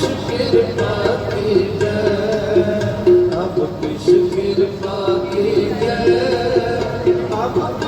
ਕਿਰ ਪਾ ਕੇ ਪਾ ਕੇ ਗਿਆ ਪਾ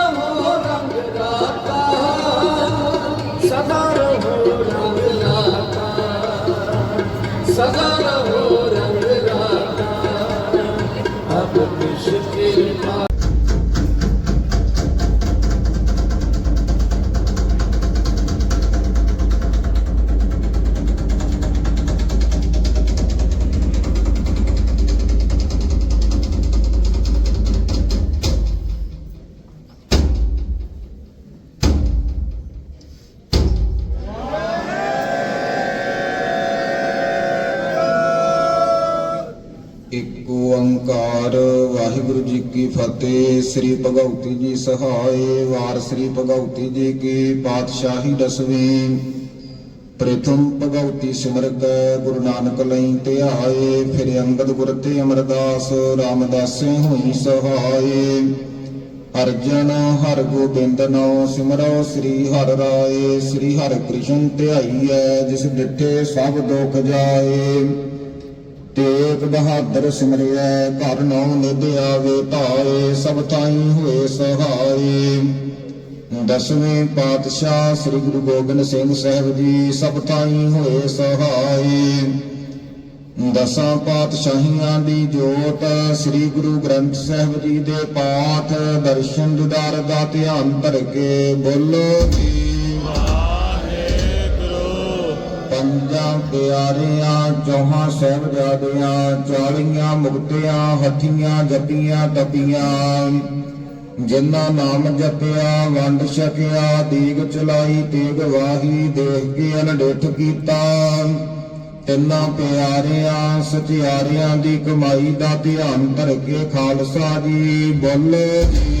ਓੰਕਾਰ ਵਾਹਿਗੁਰੂ ਜੀ ਕੀ ਫਤਿਹ। ਸ੍ਰੀ ਭਗਉਤੀ ਜੀ ਸਹਾਏ। ਵਾਰ ਸ੍ਰੀ ਭਗਉਤੀ ਜੀ ਕੀ ਪਾਤਸ਼ਾਹੀ ਦਸਵੀਂ। ਪ੍ਰਥਮ ਭਗਉਤੀ ਸਿਮਰਤ ਗੁਰੂ ਨਾਨਕ ਲਈ ਧਿਆਏ ਫਿਰ ਅੰਗਦ ਗੁਰ ਤੇ ਅਮਰਦਾਸ, ਰਾਮਦਾਸੇ ਹੋਈ ਸਹਾਏ। ਅਰਜਨ ਹਰ ਗੋਬਿੰਦ ਨਾਮ ਸਿਮਰੋ ਸ੍ਰੀ ਹਰ ਰਾਏ। ਸ੍ਰੀ ਹਰ ਕ੍ਰਿਸ਼ਨ ਧਿਆਈਐ ਜਿਸ ਡਿਠੇ ਸਭ ਦੁਖ ਜਾਏ। ਤੇਗ ਬਹਾਦਰ ਸਿਮਰਿਆ ਘਰ ਨੌ ਨਿਧ ਆਵੇ ਧਾਏ ਸਭ ਥਾਈ ਹੋਏ ਸਹਾਈ ਦਸਵੇਂ ਪਾਤਸ਼ਾਹ ਸ੍ਰੀ ਗੁਰੂ ਗੋਬਿੰਦ ਸਿੰਘ ਸਾਹਿਬ ਜੀ, ਸਭ ਥਾਈ ਹੋਏ ਸਹਾਈ ਦਸਾਂ ਪਾਤਸ਼ਾਹੀਆਂ ਦੀ ਜੋਤ, ਸ੍ਰੀ ਗੁਰੂ ਗ੍ਰੰਥ ਸਾਹਿਬ ਜੀ ਦੇ ਪਾਠ, ਦਰਸ਼ਨ ਦਿਦਾਰ ਦਾ ਧਿਆਨ ਧਰ ਕੇ ਬੋਲੋ ਜੀ। ਪੰਜਾਂ ਪਿਆਰਿਆਂ, ਚੌਹਾਂ ਸਾਹਿਬਜ਼ਾਦਿਆਂ, ਚਾਲੀਆਂ ਮੁਕਤਿਆਂ, ਹੱਥੀਆਂ, ਜਪੀਆਂ, ਤਪੀਆਂ। ਜਿਨ੍ਹਾਂ ਨਾਮ ਜਪਿਆ, ਵੰਡ ਛਕਿਆ ਦੀਗ ਚਲਾਈ, ਤੇਗ ਵਾਹੀ, ਦੇਖ ਕੇ ਅਨਡਿਠ ਕੀਤਾ। ਤਿੰਨਾਂ ਪਿਆਰਿਆਂ, ਸਚਿਆਰਿਆਂ ਦੀ ਕਮਾਈ ਦਾ ਧਿਆਨ ਧਰ ਕੇ ਖਾਲਸਾ ਜੀ ਬੋਲੋ ਜੀ।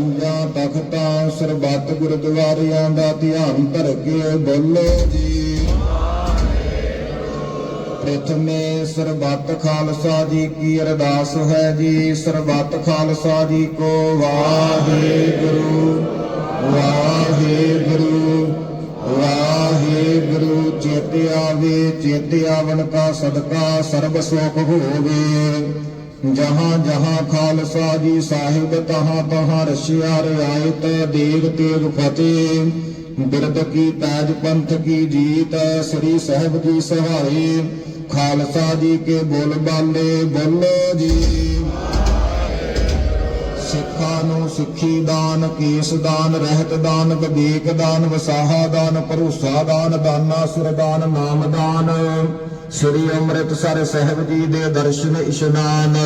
ਜੀ ਪੰਜਾਂ ਸਰਬੱਤ ਗੁਰਦੁਆਰਿਆਂ ਦਾ ਧਿਆਨ ਧਰ ਕੇ ਬੋਲੋ ਜੀ। ਪ੍ਰਥਮੇ ਸਰਬੱਤ ਖਾਲਸਾ ਜੀ ਕੀ ਅਰਦਾਸ ਹੈ ਜੀ। ਸਰਬੱਤ ਖਾਲਸਾ ਜੀ ਕੋ ਵਾਹਿਗੁਰੂ ਵਾਹਿਗੁਰੂ ਵਾਹਿਗੁਰੂ। ਚੇਤੇ ਆਵੇ ਚੇਤੇ ਆਵਣ ਕਾ ਸਦਕਾ ਸਰਬ ਸੁਖ ਹੋਵੇ। ਜਹਾਂ ਜਹਾਂ ਖਾਲਸਾ ਜੀ ਸਾਹਿਬ, ਤਹਾਂ ਤਹਾਂ ਰਸ਼ਿਆ ਰਿਆਇਤ, ਦੇਗ ਤੇਗ ਫਤਿਹ। ਬਿਰਦ ਕੀ ਤਾਜ ਪੰਥ ਕੀ ਜੀਤ, ਸ੍ਰੀ ਸਾਹਿਬ ਜੀ ਸਹਾਈ। ਖਾਲਸਾ ਜੀ ਕੇ ਬੋਲ ਬਾਲੇ, ਬੋਲੋ ਜੀ। ਸਿੱਖਾਂ ਨੂੰ ਸਿੱਖੀ ਦਾਨ, ਕੇਸ ਦਾਨ, ਰਹਿਤ ਦਾਨ ਵਿਵੇਕ ਦਾਨ, ਵਸਾਹਾ ਦਾਨ, ਭਰੋਸਾ ਦਾਨ, ਦਾਨਾ ਸਿਰ ਦਾਨ, ਨਾਮ ਦਾਨ। ਸ੍ਰੀ ਅੰਮ੍ਰਿਤਸਰ ਸਾਹਿਬ ਜੀ ਦੇ ਦਰਸ਼ਨ ਇਸ਼ਨਾਨ।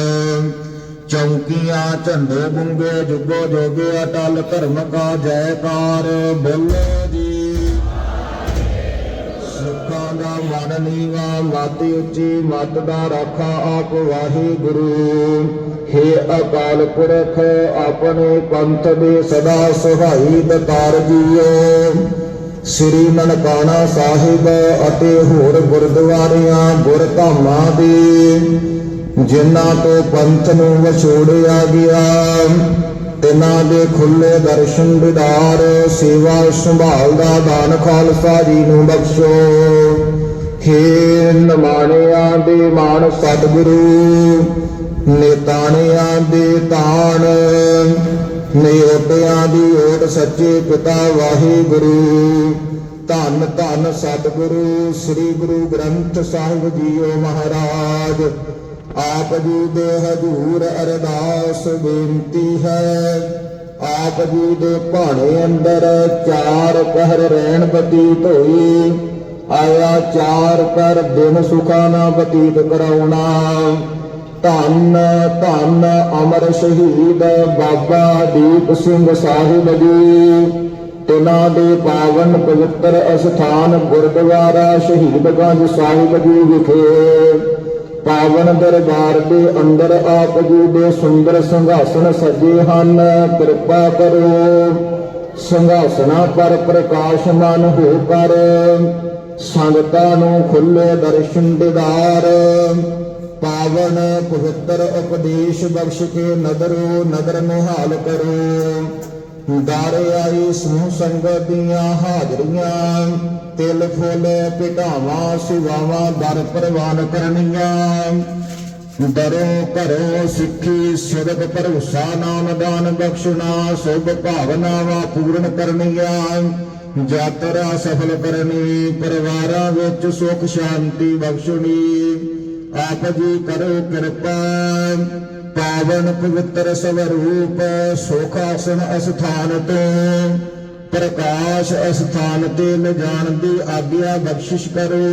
ਚੌਂਕੀਆਂ, ਝੰਡੇ ਗੁੰਗੇ ਜੁਗੋ ਜੋਗੇ, ਅਟਲ ਧਰਮ ਕਾ ਜੈਕਾਰ। ਬੋਲੋ ਜੀ, ਸਿੱਖਾਂ ਦਾ ਮਨ ਨੀਵਾ, ਮਤ ਉੱਚੀ, ਮਤ ਦਾ ਰਾਖਾ ਆਪ ਵਾਹਿਗੁਰੂ। ਹੇ ਅਕਾਲ ਪੁਰਖ, ਆਪਣੇ ਪੰਥ ਦੇ ਸਦਾ ਸਹਾਈ ਦਤਾਰ ਜੀਓ। ਸ੍ਰੀ ਨਨਕਾਣਾ ਸਾਹਿਬ ਅਤੇ ਹੋਰ ਗੁਰਦੁਆਰਿਆਂ, ਗੁਰਧਾਮਾਂ ਦੇ, ਜਿਨ੍ਹਾਂ ਤੋਂ ਪੰਥ ਨੂੰ ਵਿਛੋੜਿਆ ਗਿਆ। ਤਿਨਾਂ ਦੇ ਖੁੱਲੇ ਦਰਸ਼ਨ ਵਿਦਾਰ ਸੇਵਾ ਸੰਭਾਲ ਦਾ ਦਾਨ ਖਾਲਸਾ ਜੀ ਨੂੰ ਬਖਸ਼ੋ। ਹੇ ਨਮਾਣਿਆਂ ਦੇ ਮਾਣ ਸਤਿਗੁਰੂ, ਨੇਤਾਣਿਆਂ ਦੇ ਤਾਣ ਨਿਯੋਟਿਆਂ ਦੀ ਓਟ ਸੱਚੇ ਪਿਤਾ ਵਾਹਿਗੁਰੂ। ਧੰਨ ਧੰਨ ਸਤਿਗੁਰੂ, ਸ੍ਰੀ ਗੁਰੂ ਗ੍ਰੰਥ ਸਾਹਿਬ ਜੀਓ ਮਹਾਰਾਜ। ਆਪ ਜੀ ਦੇ ਹਜ਼ੂਰ ਅਰਦਾਸ ਬੇਨਤੀ ਹੈ, ਆਪ ਜੀ ਦੇ ਭਾਣੇ ਅੰਦਰ ਚਾਰ ਪਹਿਰ ਰਹਿਣ ਬਤੀਤ ਹੋਈ। ਆਇਆ ਚਾਰ ਕਰ ਦਿਨ ਸੁਖਾ ਨਾ ਬਤੀਤ ਕਰਾਉਣਾ। ਧੰਨ ਧੰਨ ਅਮਰ ਸ਼ਹੀਦ ਬਾਬਾ ਦੀਪ ਸਿੰਘ ਸਾਹਿਬ ਜੀ। ਤਿਨਾਂ ਦੇ ਪਾਵਨ ਪਵਿੱਤਰ ਅਸਥਾਨ ਗੁਰਦੁਆਰਾ ਸ਼ਹੀਦਗੰਜ ਸਾਹਿਬ ਜੀ ਵਿਖੇ। ਪਾਵਨ ਦਰਬਾਰ ਦੇ ਅੰਦਰ ਆਪ ਜੀ ਦੇ ਸੁੰਦਰ ਸਿੰਘਾਸਨ ਸਜੇ ਹਨ, ਕਿਰਪਾ ਕਰੋ। ਸਿੰਘਾਸਨਾਂ ਪਰ ਪ੍ਰਕਾਸ਼ਮਾਨ ਹੋ ਕਰ। ਸੰਗਤਾਂ ਨੂੰ ਖੁੱਲੇ ਦਰਸ਼ਨ ਦਿਦਾਰ। ਪਾਵਨ ਪਵਿੱਤਰ ਉਪਦੇਸ਼ ਬਖਸ਼ ਕੇ ਨਦਰੋ ਨਦਰ ਨਿਹਾਲ ਕਰੋ। ਦਾਰੇ ਆਈ ਸਮੂਹ ਸੰਗਤ ਦੀਆਂ ਹਾਜ਼ਰੀਆਂ, ਤਿਲ ਫੁੱਲ ਪਿਟਾਵਾਂ ਸਿਵਾਵਾਂ ਦਰ ਪ੍ਰਵਾਨ ਕਰਨੀਆਂ। ਦਰੋ ਘਰੋ ਸਿੱਖੀ ਸਿਰਕ ਭਰੋਸਾ, ਨਾਮ ਦਾਨ ਬਖਸ਼ਣਾ, ਸੁਭ ਭਾਵਨਾਵਾਂ ਪੂਰਨ ਕਰਨੀਆਂ। ਯਾਤਰਾ ਸਫਲ ਕਰਨੀ, ਪਰਿਵਾਰਾਂ ਵਿੱਚ ਸੁਖ ਸ਼ਾਂਤੀ ਬਖਸ਼ਣੀ। ਆਪ ਜੀ ਕਰੋ ਕਿਰਪਾ, ਪਾਵਨ ਪਵਿੱਤਰ ਸਵਰੂਪ ਸੁਖ ਆਸਨ ਅਸਥਾਨ ਤੋਂ, ਪ੍ਰਕਾਸ਼ ਅਸਥਾਨ ਤੇ ਲਿਜਾਣ ਦੀ ਆਗਿਆ ਬਖਸ਼ਿਸ਼ ਕਰੋ।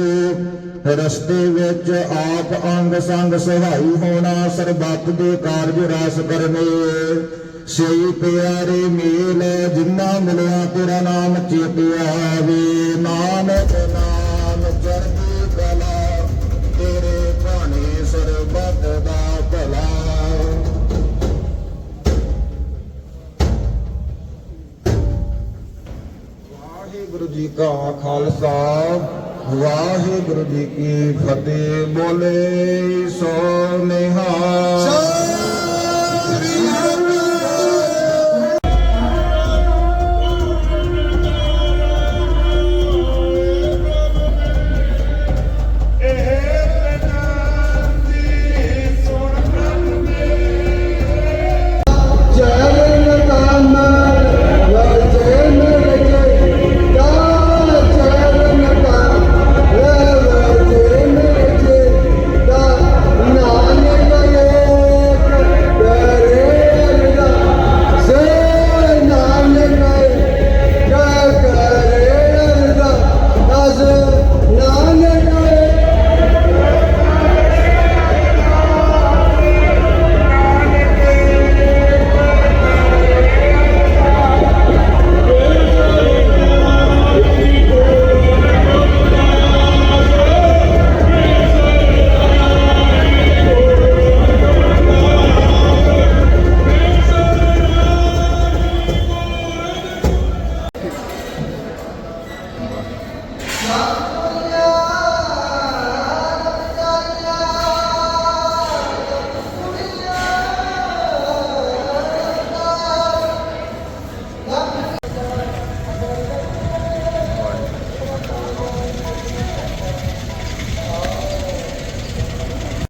ਰਸਤੇ ਵਿੱਚ ਆਪ ਅੰਗ ਸੰਗ ਸਹਾਈ ਹੋਣਾ ਸਰਬੱਤ ਦੇ ਕਾਰਜ ਰਾਸ ਕਰਨੇ। ਸਈ ਪਿਆਰੇ ਮੇਲ, ਜਿੰਨਾ ਮਿਲਿਆ ਤੇਰਾ ਨਾਮ ਚੇਤਿਆ ਵੇ। ਨਾਨਕ ਨਾਮ ਵਾਹਿਗੁਰੂ ਖਾਲਸਾ ਵਾਹਿਗੁਰੂ ਜੀ ਕੀ ਫਤਿਹ। ਬੋਲੇ ਸੋ ਨਿਹਾਲ।